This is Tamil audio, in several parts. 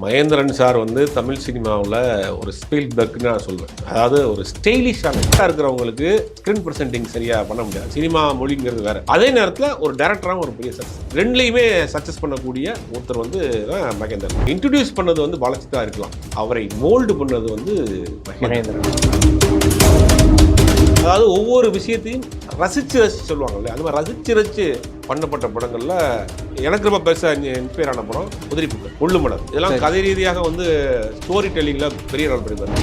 மகேந்திரன் சார் வந்து தமிழ் சினிமாவில் ஒரு ஸ்பீல் பக்னு நான் சொல்வேன். அதாவது ஒரு ஸ்டைலிஷான இருக்கிறவங்களுக்கு ஸ்க்ரீன் ப்ரெசென்டிங் சரியாக பண்ண முடியாது. சினிமா மொழிங்கிறது வேற. அதே நேரத்தில் ஒரு டேரக்டராகவும் ஒரு பெரிய சக்ஸஸ் ரெண்டுலேயுமே சக்ஸஸ் பண்ணக்கூடிய ஒருத்தர் வந்து தான் மகேந்திரன். இன்ட்ரடியூஸ் பண்ணது வந்து பாலாஜி தான் இருக்கலாம். அவரை மோல்டு பண்ணது வந்து மகேந்திரன். அதாவது ஒவ்வொரு விஷயத்தையும் ரசிச்சு ரசிச்சு சொல்லுவாங்கல்ல அந்த மாதிரி ரசிச்சு ரசிச்சு பண்ணப்பட்ட படங்கள்ல எனக்கு ரொம்ப பெருசாக இன்ஸ்பயர் ஆன படம் உதிரிப்புகள் உள்ளுமலர் இதெல்லாம் கதை ரீதியாக வந்து ஸ்டோரி டெல்லிங்ல பெரிய ரோல் பண்ணிப்பாரு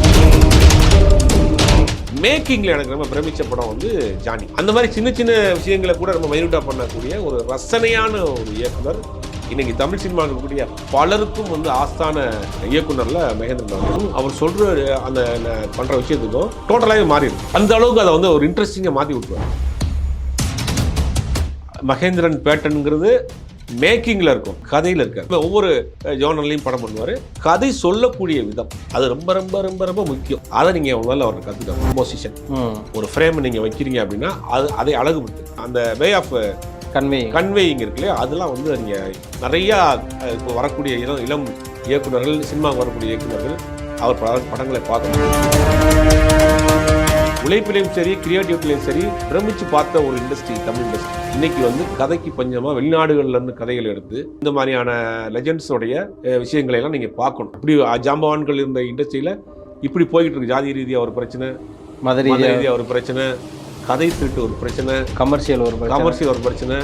மேக்கிங்ல எனக்கு ரொம்ப பிரமிச்ச படம் வந்து ஜானி. அந்த மாதிரி சின்ன சின்ன விஷயங்களை கூட ரொம்ப மைனூட்டா பண்ணக்கூடிய ஒரு ரசனையான ஒரு இயக்குனர் இன்னைக்கு தமிழ் சினிமா இருக்கக்கூடிய பலருக்கும் வந்து ஆஸ்தான இயக்குனர்ல மகேந்திரன் அவர் சொல்ற அந்த பண்ற விஷயத்துக்கும் டோட்டலாகவே மாறிடும் அந்த அளவுக்கு அதை வந்து ஒரு இன்ட்ரெஸ்டிங்காக மாற்றி விட்டுருவார். மகேந்திரன் பேட்டன்ங்கிறது மேக்கிங்கில் இருக்கும் கதையில் இருக்காது ஒவ்வொரு ஜோனர்லையும் படம் பண்ணுவார். கதை சொல்லக்கூடிய விதம். அது ரொம்ப ரொம்ப ரொம்ப ரொம்ப முக்கியம். அதை நீங்கள் முதல்ல அவர் கற்றுக்கணும் கம்போசிஷன் ம். ஒரு ஃப்ரேம் நீங்கள் வைக்கிறீங்க அப்படின்னா அது அதை அழகுபடுத்து அந்த வே ஆஃப் கன்வே கன்வேயிங் இருக்கு இல்லையா? அதெல்லாம் வந்து நீங்கள் நிறையா இப்போ வரக்கூடிய இளம் இளம் இயக்குனர்கள் சினிமாவுக்கு வரக்கூடிய இயக்குனர்கள் அவர் பட படங்களை பார்க்கணும் உழைப்பிலையும் சரி கிரியேட்டிவிட்டிலையும் சரி பிரமிச்சு பார்த்த ஒரு இண்டஸ்ட்ரி தமிழ் இண்டஸ்ட்ரி இன்னைக்கு வந்து கதைக்கு பஞ்சமா வெளிநாடுகள்ல இருந்து கதைகள் எடுத்து இந்த மாதிரியான லெஜெண்ட்ஸோடைய விஷயங்களை எல்லாம் நீங்க பார்க்கணும். இப்படி ஜாம்பவான்கள் இருந்த இண்டஸ்ட்ரியில இப்படி போய்கிட்டு இருக்கு. ஜாதி ரீதியா ஒரு பிரச்சனை மத ரீதியாக ரீதியா ஒரு பிரச்சனை கதை திருட்டு ஒரு பிரச்சனை கமர்ஷியல் ஒரு. காமர்ஷியல் ஒரு பிரச்சனை.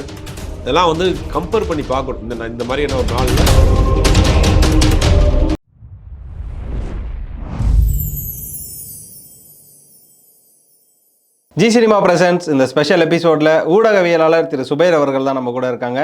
இதெல்லாம் வந்து கம்பேர் பண்ணி பார்க்கணும். இந்த இந்த மாதிரியான ஒரு நாள். ஜி சினிமா பிரசன்ஸ் இந்த ஸ்பெஷல் எபிசோட்ல ஊடகவியலாளர் திரு சுபைர் அவர்கள் தான் நம்ம கூட இருக்காங்க.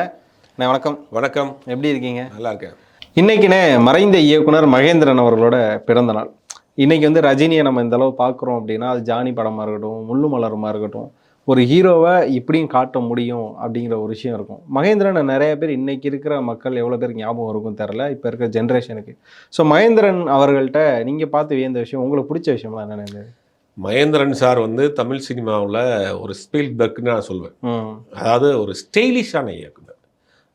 அண்ணே, வணக்கம். வணக்கம். எப்படி இருக்கீங்க? நல்லா இருக்கேன். இன்னைக்குனே மறைந்த இயக்குனர் மகேந்திரன் அவர்களோட பிறந்த நாள். இன்னைக்கு வந்து ரஜினியை நம்ம இந்த அளவு பார்க்குறோம் அப்படின்னா அது ஜானி படமாக இருக்கட்டும் முள்ளு மலருமா இருக்கட்டும் ஒரு ஹீரோவை இப்படியும் காட்ட முடியும் அப்படிங்கிற ஒரு விஷயம் இருக்கும். மகேந்திரனை நிறைய பேர் இன்னைக்கு இருக்கிற மக்கள் எவ்வளோ பேருக்கு ஞாபகம் இருக்கும் தெரில இப்போ இருக்கிற ஜென்ரேஷனுக்கு. ஸோ மகேந்திரன் அவர்கள்ட்ட நீங்கள் பார்த்து வியந்த விஷயம் உங்களுக்கு பிடிச்ச விஷயம்லாம் என்ன இருந்தது? மகேந்திரன் சார் வந்து தமிழ் சினிமாவில் ஒரு ஸ்பீல் பர்க்னு நான் சொல்வேன். ம். அதாவது ஒரு ஸ்டைலிஷான இயக்குனர்.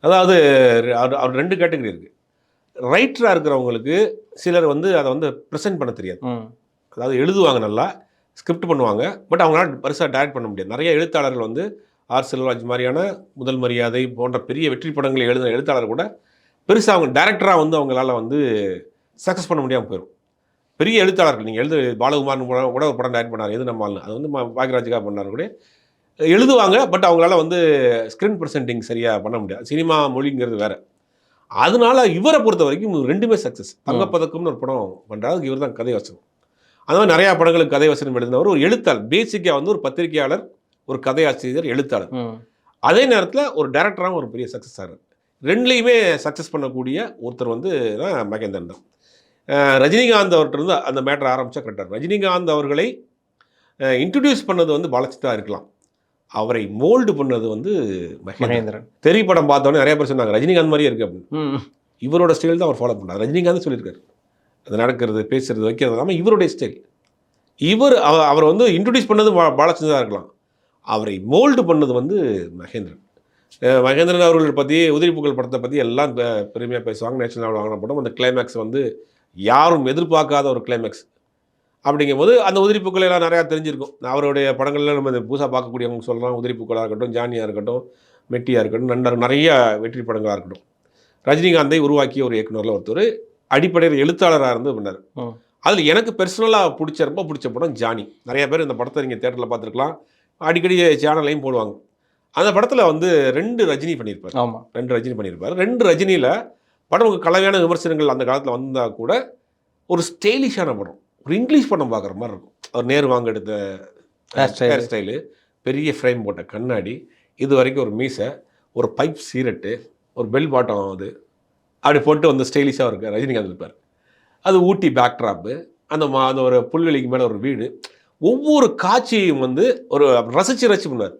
அதாவது அவர் ரெண்டு கேட்டகரி இருக்குது ரைட்டராக இருக்கிறவங்களுக்கு சிலர் வந்து அதை வந்து ப்ரெசென்ட் பண்ண தெரியாது. அதாவது எழுதுவாங்க நல்லா ஸ்கிரிப்ட் பண்ணுவாங்க பட் அவங்களால பெருசாக டைரக்ட் பண்ண முடியாது. நிறைய எழுத்தாளர்கள் வந்து ஆர் செல்வராஜ் மாதிரியான முதல் மரியாதை போன்ற பெரிய வெற்றி படங்களை எழுதின எழுத்தாளர் கூட பெருசாக அவங்க டைரக்டராக வந்து அவங்களால வந்து சக்ஸஸ் பண்ண முடியாமல் போயிடும் பெரிய எழுத்தாளர்கள் நீங்கள் எழுது பாலகுமார்னு கூட கூட ஒரு படம் டைரக்ட் பண்ணார் எது நம்மால் அது வந்து பாக்யராஜுக்காக பண்ணார் கூட. எழுதுவாங்க பட் அவங்களால வந்து ஸ்க்ரீன் ப்ரெசென்டிங் சரியாக பண்ண முடியாது. சினிமா மொழிங்கிறது வேற. அதனால இவரை பொறுத்த வரைக்கும் ரெண்டுமே சக்ஸஸ் தங்கப்பதக்கம்னு ஒரு படம் பண்ணுறாரு இவர் தான் கதை வசனம். அந்த மாதிரி நிறையா படங்களுக்கு கதை வசனம் எழுதினவர் ஒரு எழுத்தாளர். பேசிக்காக வந்து ஒரு பத்திரிகையாளர் ஒரு கதையாசிரியர் எழுத்தாளர். அதே நேரத்தில் ஒரு டேரக்டராகவும் ஒரு பெரிய சக்ஸஸ் ஆகிறார் ரெண்டுலேயுமே சக்ஸஸ் பண்ணக்கூடிய ஒருத்தர் வந்து மகேந்திரன் தான். ரஜினிகாந்த் அவர்கிட்ட இருந்து அந்த மேட்டர் ஆரம்பித்தா கரெக்டாக ரஜினிகாந்த் அவர்களை இன்ட்ரடியூஸ் பண்ணது வந்து பாலாஜி தான் இருக்கலாம். அவரை மோல்டு பண்ணது வந்து மகேந்திரன். தெரி படம் பார்த்தோன்னே நிறைய பேர் சொன்னாங்க ரஜினிகாந்த் மாதிரியே இருக்கு அப்படின்னு. இவரோட ஸ்டைல் தான் அவர் ஃபாலோ பண்ணார். ரஜினிகாந்த் சொல்லியிருக்காரு. அது நடக்கிறது பேசுறது வைக்கிறது இல்லாமல் இவருடைய ஸ்டைல் இவர் அவ- அவர் வந்து இன்ட்ரடியூஸ் பண்ணது பா- பாலாஜி தான் இருக்கலாம். அவரை மோல்டு பண்ணது வந்து மகேந்திரன். மகேந்திரன் அவர்கள் பற்றி உதிரிப்புகள் படத்தை பற்றி எல்லாம் பெருமையாக பேசுவாங்க. நேஷனல் அவார்டு வாங்கின படம். அந்த கிளைமேக்ஸ் வந்து யாரும் எதிர்பார்க்காத ஒரு கிளைமேக்ஸ் அப்படிங்கும்போது அந்த உதிரிப்புக்கள் எல்லாம் நிறையா தெரிஞ்சிருக்கும். அவருடைய படங்கள்ல நம்ம இந்த புதுசாக பார்க்கக்கூடியவங்க சொல்கிறோம் உதிரிப்புக்களாக இருக்கட்டும் ஜானியாக இருக்கட்டும் மெட்டியாக இருக்கட்டும் நண்டர் நிறைய வெற்றி படங்களாக இருக்கட்டும். ரஜினிகாந்தை உருவாக்கிய ஒரு இயக்குனரில் ஒருத்தர் அடிப்படையில் எழுத்தாளராக இருந்து பண்ணார். அதில் எனக்கு பர்சனலாக பிடிச்ச ரொம்ப பிடிச்ச படம் ஜானி. நிறைய பேர் இந்த படத்தை நீங்கள் தேட்டரில் பார்த்துருக்கலாம். அடிக்கடி சேனல்லையும் போடுவாங்க. அந்த படத்தில் வந்து ரெண்டு ரஜினி பண்ணியிருப்பார். ஆமாம் ரெண்டு ரஜினி பண்ணியிருப்பார். ரெண்டு ரஜினியில் படம் கலவையான விமர்சனங்கள் அந்த காலத்தில் வந்தால் கூட ஒரு ஸ்டைலிஷான படம். ஒரு இங்கிலீஷ் படம் பார்க்குற மாதிரி இருக்கும். அவர் நேரு வாங்க எடுத்த. ஹேர் ஸ்டைலு பெரிய ஃப்ரேம் போட்ட கண்ணாடி. இது வரைக்கும் ஒரு மீசை ஒரு பைப் சீரட்டு ஒரு பெல் பாட்டம் அது. அப்படி போட்டு வந்து ஸ்டைலிஷாக இருக்க ரஜினிகாந்த் இருப்பார். அது ஊட்டி பேக்ட்ராப்பு அந்த மா அந்த ஒரு புல்வெளிக்கு மேலே ஒரு வீடு. ஒவ்வொரு காட்சியும் வந்து ஒரு ரசிச்சு ரசிச்சு பண்ணுவார்.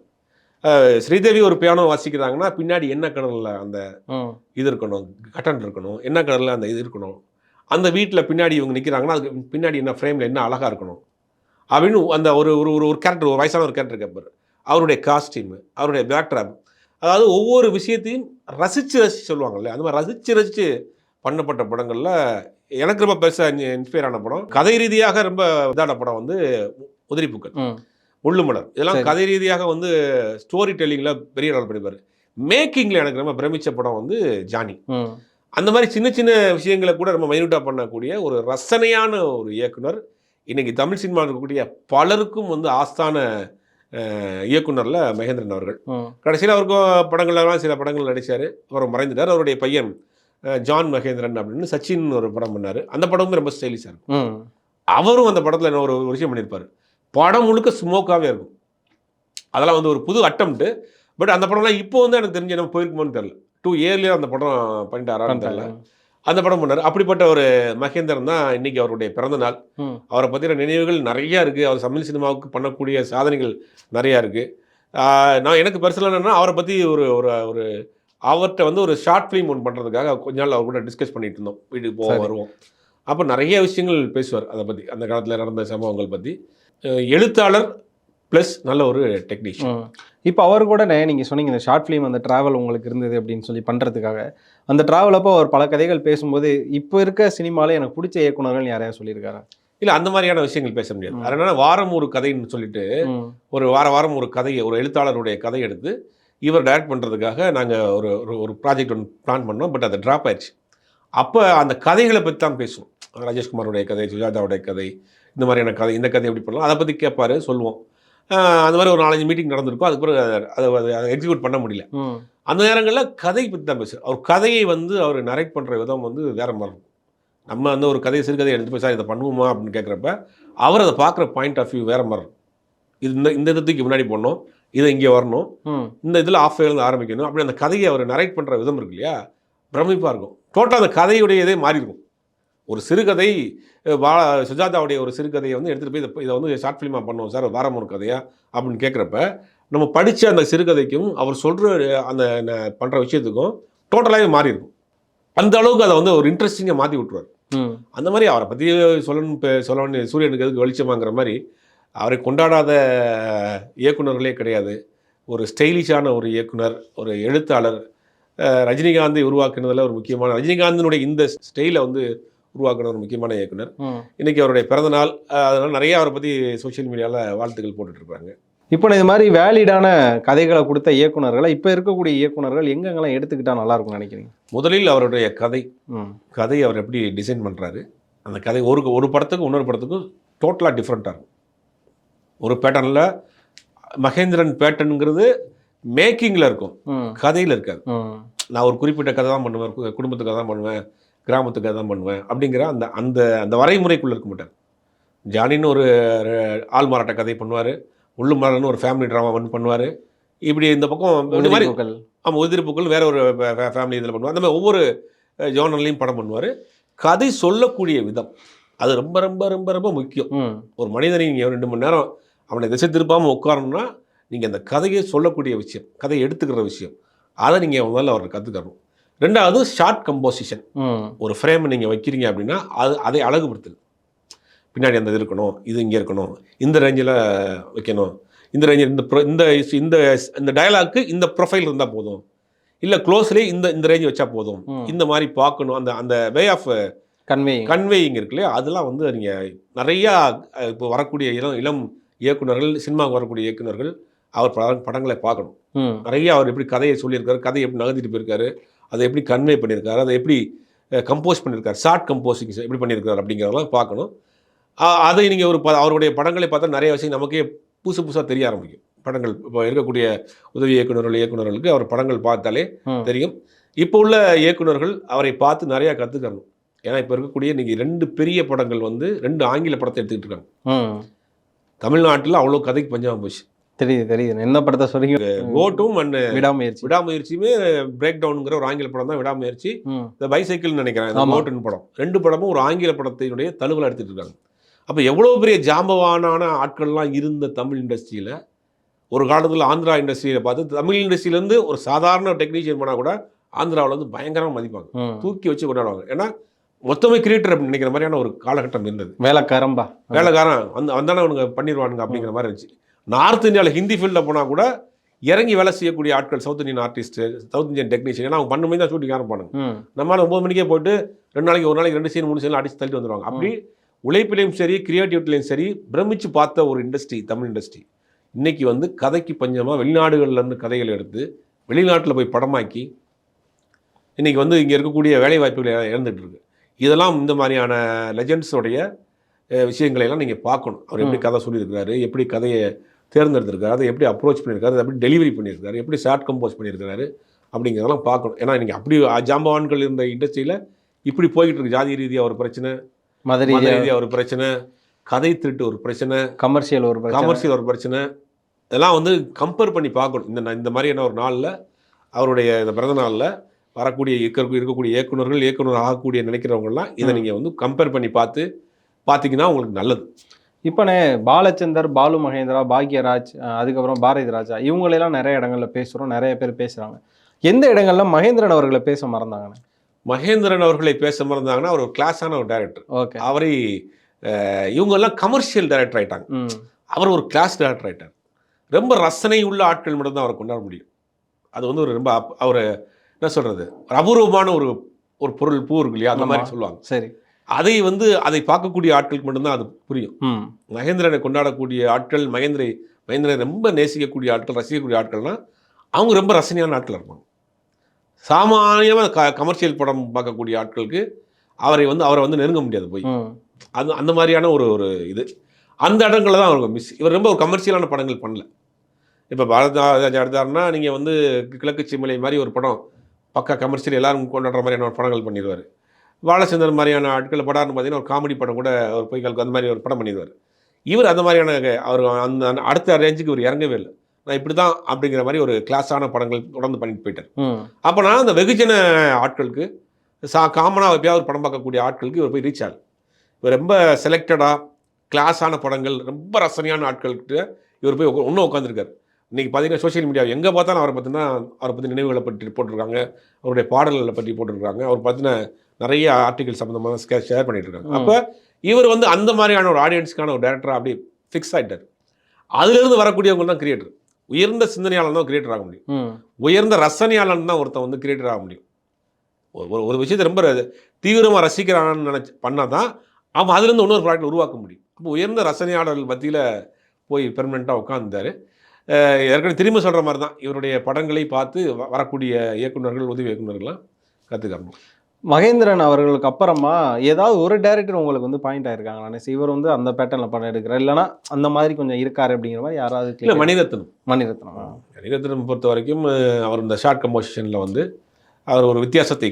அஹ் ஸ்ரீதேவி ஒரு பியானோ வாசிக்கிறாங்கன்னா பின்னாடி என்ன கடலில் அந்த இது இருக்கணும் கட்டன் இருக்கணும் என்ன கலரில் அந்த இது இருக்கணும் அந்த வீட்டில் பின்னாடி இவங்க நிற்கிறாங்கன்னா அதுக்கு பின்னாடி என்ன ஃப்ரேமில் என்ன அழகாக இருக்கணும்? அப்படின்னு அந்த ஒரு ஒரு ஒரு ஒரு கேரக்டர் ஒரு வயசான ஒரு கேரக்டர் கேட்பார் அவருடைய காஸ்டியூமு அவருடைய பேக்ட்ராப் அதாவது ஒவ்வொரு விஷயத்தையும் ரசித்து ரசித்து சொல்லுவாங்கல்ல அந்த மாதிரி ரசித்து ரசித்து பண்ணப்பட்ட படங்களில் எனக்கு ரொம்ப பெருசாக இன்ஸ்பயர் ஆன படம். கதை ரீதியாக ரொம்ப இதான படம் வந்து உதிரிப்பூக்கள் முள்ளுமலர் இதெல்லாம். கதை ரீதியாக வந்து ஸ்டோரி டெல்லிங்கில் பெரிய ரோல் பண்ணிப்பார் மேக்கிங்கில் எனக்கு ரொம்ப பிரமிச்ச படம் வந்து ஜானி. அந்த மாதிரி சின்ன சின்ன விஷயங்களை கூட ரொம்ப மைனூட்டாக பண்ணக்கூடிய ஒரு ரசனையான ஒரு இயக்குனர். இன்னைக்கு தமிழ் சினிமா இருக்கக்கூடிய பலருக்கும் வந்து ஆஸ்தான இயக்குனர்ல மகேந்திரன் அவர்கள். கடைசியில் அவருக்கும் படங்கள்லாம் சில படங்கள் நடிச்சார். அவர் மறைந்துட்டார். அவருடைய பையன் ஜான் மகேந்திரன் அப்படின்னு சச்சின் ஒரு படம் பண்ணார். அந்த படமும் ரொம்ப ஸ்டைலிஷாக இருக்கும். அவரும் அந்த படத்தில் என்ன ஒரு விஷயம் பண்ணியிருப்பார். படம் முழுக்க ஸ்மோக்காகவே இருக்கும். அதெல்லாம் வந்து ஒரு புது அட்டம்ப்ட்டு பட் அந்த படம்லாம் இப்போ வந்து எனக்கு தெரிஞ்சு நம்ம போயிருக்குமோன்னு தெரியல. டூ இயர்லேயே அந்த படம் பண்ணிட்டாரான்னு தெரியல. அந்த படம் பண்ணார். அப்படிப்பட்ட ஒரு மகேந்திரன் தான் இன்னைக்கு அவருடைய பிறந்த நாள். அவரை பற்றின நினைவுகள் நிறையா இருக்குது அவர் தமிழ் சினிமாவுக்கு பண்ணக்கூடிய சாதனைகள் நிறையா இருக்குது நான் எனக்கு பர்சனலாக என்னன்னா அவரை பற்றி ஒரு ஒரு ஒரு அவர்கிட்ட வந்து ஒரு ஷார்ட் ஃபிலிம் ஒன்று பண்ணுறதுக்காக கொஞ்ச நாள் அவர் கூட டிஸ்கஸ் பண்ணிட்டு இருந்தோம். வீட்டுக்கு போக. வருவோம். அப்போ நிறைய விஷயங்கள் பேசுவார். அதை பற்றி அந்த காலத்தில் நடந்த சம்பவங்கள் பற்றி எழுத்தாளர் ப்ளஸ் நல்ல ஒரு டெக்னீஷியன். இப்போ அவர் கூட நே- நீங்க சொன்னீங்க இந்த ஷார்ட் ஃபிலிம் அந்த டிராவல் உங்களுக்கு இருந்தது அப்படின்னு சொல்லி பண்றதுக்காக. அந்த டிராவல் அப்போ அவர் பல கதைகள் பேசும்போது இப்போ இருக்க சினிமால எனக்கு பிடிச்ச இயக்குனர்கள் யாரையா சொல்லியிருக்காரா? இல்லை அந்த மாதிரியான விஷயங்கள் பேச முடியாது. அதனால வாரம் ஒரு கதைன்னு சொல்லிட்டு. ஒரு வார வாரம் ஒரு கதையை ஒரு எழுத்தாளருடைய கதை எடுத்து இவர் டைரக்ட் பண்ணுறதுக்காக நாங்கள் ஒரு ஒரு ப்ராஜெக்ட் ஒன்று பிளான் பண்ணோம் பட் அது ட்ராப் ஆயிடுச்சு. அப்போ அந்த கதைகளை பற்றி தான் பேசுவோம். ராஜேஷ்குமாரோடைய கதை சுஜாதாவுடைய கதை இந்த மாதிரியான கதை இந்த கதை எப்படி பண்ணலாம் அதை பற்றி கேட்பாரு சொல்லுவோம். அந்த மாதிரி ஒரு நாலஞ்சு மீட்டிங் நடந்திருக்கும். அதுக்கு பிறகு அதை- அதை எக்ஸிக்யூட் பண்ண முடியல. அந்த நேரங்களில் கதை பற்றி தான் பேசுவார் அவர் கதையை வந்து அவர் நரேட் பண்ணுற விதம் வந்து வேற மாதிரி இருக்கும். நம்ம வந்து ஒரு கதையை சிறுகதையை எடுத்து போய் சார் இதை பண்ணுவோமா? அப்படின்னு கேட்குறப்ப அவர் அதை பார்க்குற பாயிண்ட் ஆஃப் வியூ வேற மாதிரி இருக்கும். இது இந்த இந்த இடத்துக்கு முன்னாடி போடணும் இதை இங்கே வரணும். இந்த இதில் ஆஃப் இருந்து ஆரம்பிக்கணும். அப்படி அந்த கதையை அவர் நரேட் பண்ணுற விதம் இருக்கு இல்லையா? பிரமிப்பாக இருக்கும். டோட்டலாக அந்த கதையுடைய இதே மாறி இருக்கும் ஒரு சிறுகதை வா சுஜாதாவுடைய ஒரு சிறுகதையை வந்து எடுத்துகிட்டு போய் இதை- வந்து ஷார்ட் ஃபிலிமாக பண்ணுவோம் சார் வாரம் ஒரு கதையா அப்படின்னு கேட்குறப்ப நம்ம படித்த அந்த சிறுகதைக்கும் அவர் சொல்கிற அந்த பண்ணுற விஷயத்துக்கும் டோட்டலாகவே மாறி இருக்கும். அந்த அளவுக்கு அதை வந்து ஒரு இன்ட்ரெஸ்டிங்காக மாற்றி விட்டுருவார். அந்த மாதிரி அவரை பற்றி சொல்லணும் சொல்ல வேண்டிய சூரியனுக்கு எதுக்கு வெளிச்சமாங்கிற மாதிரி அவரை கொண்டாடாத இயக்குனர்களே கிடையாது. ஒரு ஸ்டைலிஷான ஒரு இயக்குனர் ஒரு எழுத்தாளர் ரஜினிகாந்தை உருவாக்குனதில் ஒரு முக்கியமான ரஜினிகாந்தினுடைய இந்த ஸ்டைலை வந்து உருவாக்குன ஒரு முக்கியமான இயக்குனர். இன்னைக்கு அவருடைய பிறந்த நாள் அஹ் அதனால நிறைய அவரை பற்றி சோஷியல் மீடியாவில் வாழ்த்துக்கள் போட்டுட்டு இருக்காங்க. இப்போ இது மாதிரி வேலிடான கதைகளை கொடுத்த இயக்குனர்களை இப்போ இருக்கக்கூடிய இயக்குனர்கள் எங்கெங்கெல்லாம் எடுத்துக்கிட்டா நல்லா இருக்கும்னு நினைக்கிறீங்க? முதலில் அவருடைய கதை. கதை அவர் எப்படி டிசைன் பண்ணுறாரு அந்த கதை ஒரு ஒரு படத்துக்கும் இன்னொரு படத்துக்கும் டோட்டலாக டிஃப்ரெண்ட்டாக இருக்கும். ஒரு பேட்டர்னில் மகேந்திரன் பேட்டர்னுங்கிறது மேக்கிங்கில் இருக்கும். கதையில் இருக்காது. நான் ஒரு குறிப்பிட்ட கதை தான் பண்ணுவேன் கு- குடும்பத்துக்காக தான் பண்ணுவேன். கிராமத்துக்காக தான் பண்ணுவேன் அப்படிங்கிற அந்த அந்த அந்த வரைமுறைக்குள்ளே இருக்க மாட்டார் ஜானின்னு ஒரு ஆள் மாறாட்ட கதை பண்ணுவார். உள்ளுமாறன்னு ஒரு ஃபேமிலி ட்ராமா ஒன்று பண்ணுவார். இப்படி இந்த பக்கம் இந்த மாதிரி உதிரிப்பூக்கள். ஆமாம் உதிரிப்புக்கள் வேற ஒரு ஃபேமிலி இதில் பண்ணுவார். அந்த மாதிரி ஒவ்வொரு ஜோனர்லையும் படம் பண்ணுவார். கதை சொல்லக்கூடிய விதம். அது ரொம்ப ரொம்ப ரொம்ப ரொம்ப முக்கியம். ஒரு மனிதனை நீங்கள் ரெண்டு மணி நேரம் அவனை திசை திருப்பாமல் உட்காரணும்னா நீங்கள் அந்த கதையை சொல்லக்கூடிய விஷயம் கதையை எடுத்துக்கிற விஷயம் அதை நீங்கள் முதல்ல அவர் கற்றுக்கணும் ரெண்டாவது ஷார்ட் கம்போசிஷன். ஒரு ஃப்ரேம் நீங்கள் வைக்கிறீங்க அப்படின்னா அது அதை அழகுபடுத்துது. பின்னாடி அந்த இது இருக்கணும் இது இங்கே இருக்கணும் இந்த ரேஞ்சில் வைக்கணும். இந்த ரேஞ்சில் இந்த இந்த இந்த இந்த டயலாக்கு இந்த ப்ரொஃபைல் இருந்தால் போதும். இல்லை க்ளோஸ்லேயே இந்த இந்த ரேஞ்ச் வச்சா போதும். இந்த மாதிரி பார்க்கணும் அந்த அந்த வே ஆஃப் கன்வே கன்வேயிங் இருக்கு இல்லையா? அதெல்லாம் வந்து நீங்கள் நிறையா இப்போ வரக்கூடிய இளம் இளம் இயக்குனர்கள் சினிமாவுக்கு வரக்கூடிய இயக்குனர்கள் அவர் பட- படங்களை பார்க்கணும். நிறைய அவர் எப்படி கதையை சொல்லியிருக்காரு கதையை எப்படி நகர்த்திட்டு போயிருக்காரு அதை எப்படி கன்வே பண்ணியிருக்காரு அதை எப்படி கம்போஸ் பண்ணியிருக்காரு ஷார்ட் கம்போசிங் எப்படி பண்ணியிருக்காரு அப்படிங்கிறதெல்லாம் பார்க்கணும். அதை நீங்கள் ஒரு ப- அவருடைய படங்களை பார்த்தா நிறைய விஷயம் நமக்கே புதுசு புதுசாக தெரிய ஆரம்பிக்கும். படங்கள் இப்போ இருக்கக்கூடிய உதவி இயக்குனர்கள் இயக்குனர்களுக்கு அவர் படங்கள் பார்த்தாலே. தெரியும். இப்போ உள்ள இயக்குனர்கள் அவரை பார்த்து நிறையா கற்றுக்கணும் ஏன்னா இப்போ இருக்கக்கூடிய இன்னைக்கு ரெண்டு பெரிய படங்கள் வந்து ரெண்டு ஆங்கில படத்தை எடுத்துக்கிட்டு இருக்காங்க. தமிழ்நாட்டில் அவ்வளோ கதைக்கு பஞ்சமாக போச்சு. தெரியுது தெரியுது. என்ன படத்தை சொல்றீங்க? கோட்டும் அண்ட் விடாமுயற்சி. விடாமுயற்சியுமே பிரேக் டவுனுங்கிற ஒரு ஆங்கில படம் தான் விடாமுயற்சி. இந்த பைசைக்கிள்னு நினைக்கிறேன். கோட்டுன்னு படம். ரெண்டு படமும் ஒரு ஆங்கில படத்தினுடைய தழுவல எடுத்துட்டு இருக்காங்க. அப்போ எவ்வளோ பெரிய ஜாம்பவானான ஆட்கள்லாம் இருந்த தமிழ் இண்டஸ்ட்ரியில் ஒரு காலத்தில் ஆந்திரா இண்டஸ்ட்ரியில் பார்த்து தமிழ் இண்டஸ்ட்ரியிலேருந்து ஒரு சாதாரண டெக்னீஷியன் பண்ணால் கூட ஆந்திராவில் வந்து பயங்கரமாக மதிப்பாங்க. தூக்கி வச்சு கொண்டாடுவாங்க. ஏன்னா மொத்தமே கிரியேட்டர் அப்படின்னு நினைக்கிற மாதிரியான ஒரு காலகட்டம் இருந்தது. வேலைக்காரம்பா வேலைக்காரன் அந்த வந்தானே அவனுங்க பண்ணிடுவானுங்க அப்படிங்கிற மாதிரி இருந்துச்சு. நார்த் இந்தியாவில் ஹிந்தி ஃபீல்டில் போனால் கூட இறங்கி வேலை செய்யக்கூடிய ஆட்கள் South Indian artist South Indian technician ஏன்னா அவங்க பன்னெண்டு மணி தான் ஷூட்டிங் ஆரம்பிப்பானுங்க ம். நம்மளால ஒம்பது மணிக்கே போயிட்டு ரெண்டு நாளைக்கு ஒரு நாளைக்கு ரெண்டு சீன் மூணு சீன் அடிச்சு தள்ளிட்டு வந்துருவாங்க. அப்படி உழைப்பிலையும் சரி கிரியேட்டிவிட்டிலையும் சரி பிரமிச்சு பார்த்த ஒரு இண்டஸ்ட்ரி தமிழ் இண்டஸ்ட்ரி இன்னைக்கு வந்து கதைக்கு பஞ்சமாக வெளிநாடுகள்ல இருந்து கதைகள் எடுத்து வெளிநாட்டில் போய் படமாக்கி இன்னைக்கு வந்து இங்கே இருக்கக்கூடிய வேலை வாய்ப்புகளை இழந்துட்டு இருக்கு. இதெல்லாம் இந்த மாதிரியான லெஜெண்ட்ஸோடைய விஷயங்களை எல்லாம் நீங்கள் பார்க்கணும். அவர் எப்படி கதை சொல்லியிருக்கிறாரு எப்படி கதையை தேர்ந்தெடுத்திருக்காரு. அதை எப்படி அப்ரோச் பண்ணியிருக்காரு? அதை எப்படி டெலிவரி பண்ணியிருக்காரு? எப்படி ஷார்ட் கம்போஸ் பண்ணியிருக்காரு? அப்படிங்கிறதெல்லாம் பார்க்கணும். ஏன்னா நீங்கள் அப்படி ஜாம்பவான்கள் இருந்த இண்டஸ்ட்ரியில் இப்படி போய்கிட்டு இருக்கு. ஜாதி ரீதியாக ஒரு பிரச்சனை மத ரீதியாக ஒரு பிரச்சனை கதை திருட்டு ஒரு பிரச்சனை கமர்ஷியல் ஒரு. கமர்ஷியல் ஒரு பிரச்சனை. இதெல்லாம் வந்து கம்பேர் பண்ணி பார்க்கணும். இந்த இந்த மாதிரியான ஒரு நாளில் அவருடைய இந்த பிறந்த நாளில் வரக்கூடிய இருக்க இருக்கக்கூடிய இயக்குனர்கள் இயக்குனர் ஆகக்கூடிய நினைக்கிறவங்கலாம் இதை நீங்கள் வந்து கம்பேர் பண்ணி பார்த்து பார்த்தீங்கன்னா உங்களுக்கு நல்லது. இப்போனே பாலச்சந்தர் பாலு மகேந்திரா பாக்யராஜ் அதுக்கப்புறம் பாரதி ராஜா இவங்களெல்லாம் நிறைய இடங்கள்ல பேசுகிறோம் நிறைய பேர் பேசுகிறாங்க எந்த இடங்கள்ல மகேந்திரன் அவர்களை பேச மறந்தாங்கண்ணே மகேந்திரன் அவர்களை பேச மறந்தாங்கன்னா அவர் ஒரு கிளாஸான ஒரு டைரக்டர் ஓகே அவரை இவங்கெல்லாம் கமர்ஷியல் டைரக்டர் ஆயிட்டாங்க. அவர் ஒரு கிளாஸ் டைரக்டர் ஆயிட்டார். ரொம்ப ரசனை உள்ள ஆட்கள் மட்டும்தான் அவரை கொண்டாட முடியும். அது வந்து ஒரு ரொம்ப அவர் என்ன சொல்றது ஒரு அபூர்வமான ஒரு ஒரு பொருள் பூ இருக்கு இல்லையா? அந்த மாதிரி. சொல்லுவாங்க. சரி. அதை வந்து அதை பார்க்கக்கூடிய ஆட்களுக்கு மட்டும்தான் அது புரியும். மகேந்திரனை கொண்டாடக்கூடிய ஆட்கள் மகேந்திரை மகேந்திரனை ரொம்ப நேசிக்கக்கூடிய ஆட்கள் ரசிக்கக்கூடிய ஆட்கள்னா அவங்க ரொம்ப ரசனையான ஆட்கள் இருப்பாங்க. சாமானியமாக க கமர்ஷியல் படம் பார்க்கக்கூடிய ஆட்களுக்கு அவரை வந்து அவரை வந்து நெருங்க முடியாது போய். அது அந்த மாதிரியான ஒரு ஒரு இது. அந்த இடங்களில் தான் அவருக்கு மிஸ் இவர் ரொம்ப ஒரு கமர்ஷியலான படங்கள் பண்ணல. இப்போ பாரதராஜா எடுத்தாருன்னா நீங்கள் வந்து கிழக்கு சிமலை மாதிரி ஒரு படம் பக்கா கமர்ஷியல் எல்லாரும் கொண்டாடுற மாதிரியான ஒரு படங்கள் பண்ணிடுவார். பாலச்சந்தர் மாதிரியான ஆட்கள் படம்னு பார்த்தீங்கன்னா ஒரு காமெடி படம் கூட அவர் போய் அந்த மாதிரி ஒரு படம் பண்ணிடுவார். இவர் அந்த மாதிரியான அவர் அந்த அந்த அடுத்த ரேஞ்சுக்கு இவர் இறங்கவே இல்லை. நான் இப்படி தான் அப்படிங்கிற மாதிரி ஒரு கிளாஸான படங்கள் தொடர்ந்து பண்ணிட்டு போயிட்டார் அப்போ நான் அந்த வெகுஜன ஆட்களுக்கு சா காமனாக எப்பயாவது படம் பார்க்கக்கூடிய ஆட்களுக்கு இவர் போய் ரீச் ஆகல. இவர் ரொம்ப செலக்டடாக கிளாஸான படங்கள் ரொம்ப ரசனையான ஆட்கள்கிட்ட இவர் போய் ஒன்றும் உட்காந்துருக்காரு இன்றைக்கி பார்த்தீங்கன்னா சோஷியல் மீடியா எங்கே பார்த்தாலும் அவரை பற்றினா அவரை பற்றி நினைவுகளை பற்றி போட்டிருக்காங்க. அவருடைய பாடல்களை பற்றி போட்டிருக்காங்க. அவர் பற்றின நிறைய ஆர்டிகல் சம்மந்தமாக ஷேர் பண்ணிட்டு இருக்காங்க. அப்போ இவர் வந்து அந்த மாதிரியான ஒரு ஆடியன்ஸ்க்கான ஒரு டேரக்டராக அப்படி ஃபிக்ஸ் ஆகிட்டார் அதுலேருந்து வரக்கூடியவங்க தான் கிரியேட்டர் உயர்ந்த சிந்தனையாளன் தான் கிரியேட்டர் ஆக முடியும். உயர்ந்த ரசனையாளன் தான் ஒருத்தன் வந்து கிரியேட்டர் ஆக முடியும். ஒரு- ஒரு விஷயத்தை ரொம்ப தீவிரமாக ரசிக்கிறான்னு நினச்சி பண்ணால் தான் அவன் அதுலேருந்து இன்னொரு ப்ராடக்ட் உருவாக்க முடியும். அப்போ உயர்ந்த ரசனையாளர்கள் மத்தியில் போய் பெர்மனெண்ட்டாக உட்காந்துட்டாரு ஏற்கனவே திரும்ப சொல்கிற மாதிரி தான் இவருடைய படங்களை பார்த்து வரக்கூடிய இயக்குனர்கள் உதவி இயக்குனர்கள்லாம் கற்றுக்கணும் மகேந்திரன் அவர்களுக்கு அப்புறமா ஏதாவது ஒரு டைரக்டர் உங்களுக்கு வந்து பாயிண்ட் ஆயிருக்காங்களா? இவர் வந்து அந்த பேட்டர்ல படம் எடுக்கிறார் இல்லைன்னா அந்த மாதிரி கொஞ்சம் இருக்காரு அப்படிங்கிற மாதிரி யாராவது இல்லை மணிரத்னம். மணிரத்னம் மணிரத்னம் பொறுத்த வரைக்கும் அவர் இந்த ஷார்ட் கம்போசிஷனில் வந்து அவர் ஒரு வித்தியாசத்தை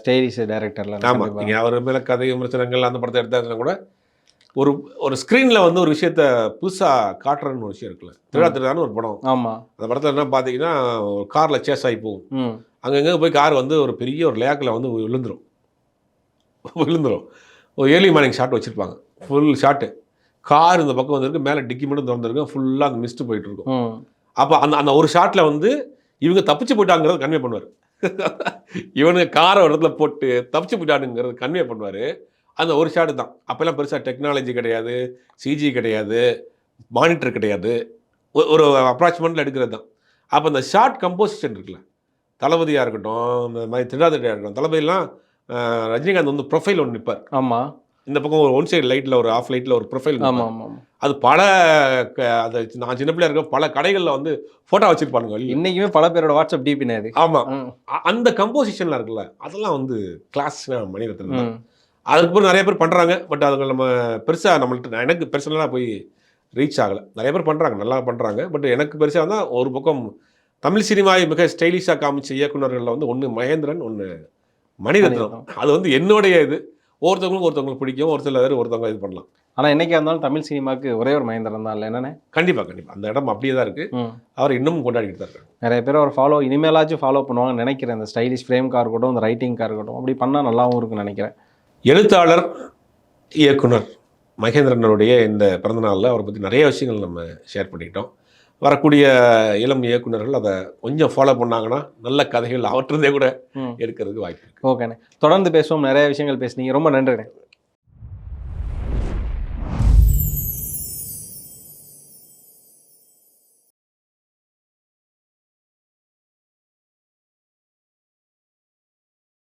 ஸ்டைலிஷ் டைரக்டர்ல ஆமாம் நீங்கள் அவர் மேலே கதை விமர்சனங்கள் அந்த படத்தை எடுத்தாருன்னா கூட ஒரு ஒரு ஸ்க்ரீனில் வந்து ஒரு விஷயத்த புதுசாக காட்டுறன்னு ஒரு விஷயம் இருக்குல்ல. திருடா திருடான்னு ஒரு படம். ஆமா. அந்த படத்தில் என்ன பார்த்தீங்கன்னா ஒரு காரில் சேஸ் ஆகி போகும். அங்கங்கே போய் கார் வந்து ஒரு பெரிய ஒரு லேக்கில் வந்து விழுந்துரும். விழுந்துரும். ஒரு ஏர்லி மார்னிங் ஷாட் வச்சுருப்பாங்க. ஃபுல் ஷாட்டு கார் இந்த பக்கம் வந்திருக்கு மேலே டிக்கி மட்டும் திறந்துருக்கு ஃபுல்லாக அந்த மிஸ்ட்டு போயிட்டு இருக்கும். ம். அப்போ அந்த அந்த ஒரு ஷாட்டில் வந்து இவங்க தப்பிச்சு போயிட்டாங்கிறத கன்வே பண்ணுவார். இவனுங்க காரை ஒரு இடத்துல போட்டு தப்பிச்சு போயிட்டானுங்கிறது கன்வே பண்ணுவார். அந்த ஒரு ஷாட்டு தான். அப்போல்லாம் பெருசாக டெக்னாலஜி கிடையாது சிஜி கிடையாது மானிட்டர் கிடையாது. ஒரு அப்ராச்மெண்ட்டில் எடுக்கிறது தான். அப்போ அந்த ஷார்ட் கம்போசிஷன் இருக்குல்ல. தளபதியாக இருக்கட்டும் இந்த மாதிரி திருடாதிரியாக இருக்கட்டும் தளபதியெல்லாம் அஹ், ரஜினிகாந்த் வந்து ப்ரொஃபைல் ஒன்று நிற்பார் ஆமா. இந்த பக்கம் ஒரு ஒன் சைடு லைட்டில் ஒரு ஆஃப் லைட்டில் ஒரு ப்ரொஃபைல் ஆமா ஆமா ஆமா. அது பல அது நான் சின்ன பிள்ளையா இருக்க பல கடைகளில் வந்து ஃபோட்டோ வச்சிருப்பானுங்க. வெளியே இன்னைக்குமே பல பேரோட வாட்ஸ்அப் டிபினே அது ஆமாம் அந்த கம்போசிஷன்லாம் இருக்குல்ல அதெல்லாம் வந்து கிளாஸ் மணிரத்னம் தான். ம். அதுக்கப்புறம் நிறைய பேர் பண்ணுறாங்க பட் அதுங்க நம்ம பெருசாக நம்மள்ட்ட எனக்கு பர்சனலாக போய் ரீச் ஆகலை. நிறைய பேர் பண்ணுறாங்க நல்லா பண்ணுறாங்க பட் எனக்கு பெருசாக தான் ஒரு பக்கம் தமிழ் சினிமாவை மிக ஸ்டைலிஷாக காமிச்ச இயக்குனர்களில் வந்து ஒன்று மகேந்திரன் ஒன்று மணிரத்னம். அது வந்து என்னுடைய இது. ஒருத்தவங்களுக்கும் ஒருத்தவங்களுக்கு பிடிக்கும். ஒரு சில பேர் ஒருத்தவங்க இது பண்ணலாம். ஆனா என்னைக்கா இருந்தாலும் தமிழ் சினிமாக்கு ஒரே ஒரு மகேந்திரன் தான் இல்லை என்னண்ணே? கண்டிப்பாக கண்டிப்பாக அந்த இடம் அப்படியே தான் இருக்குது. அவர் இன்னமும் கொண்டாடிட்டு தான் இருக்காங்க நிறைய பேர் அவர் ஃபாலோ இனிமேலாச்சும் ஃபாலோ பண்ணுவாங்கன்னு நினைக்கிறேன். இந்த ஸ்டைலிஷ் ஃப்ரேம்காக இருக்கட்டும் இந்த ரைட்டிங்காக இருக்கட்டும். அப்படி பண்ணால் நல்லாவும் இருக்கும்னு நினைக்கிறேன். எழுத்தாளர் இயக்குனர் மகேந்திரனுடைய இந்த பிறந்தநாளில் அவரை பற்றி நிறைய விஷயங்கள் நம்ம ஷேர் பண்ணிக்கிட்டோம். வரக்கூடிய இளம் இயக்குனர்கள் அதை கொஞ்சம் ஃபாலோ பண்ணாங்கன்னா நல்ல கதைகள் அவற்றிருந்தே கூட எடுக்கிறதுக்கு வாய்ப்பு ஓகேண்ணே. தொடர்ந்து பேசுவோம். நிறைய விஷயங்கள் பேசுனீங்க. ரொம்ப நன்றிண்ணே.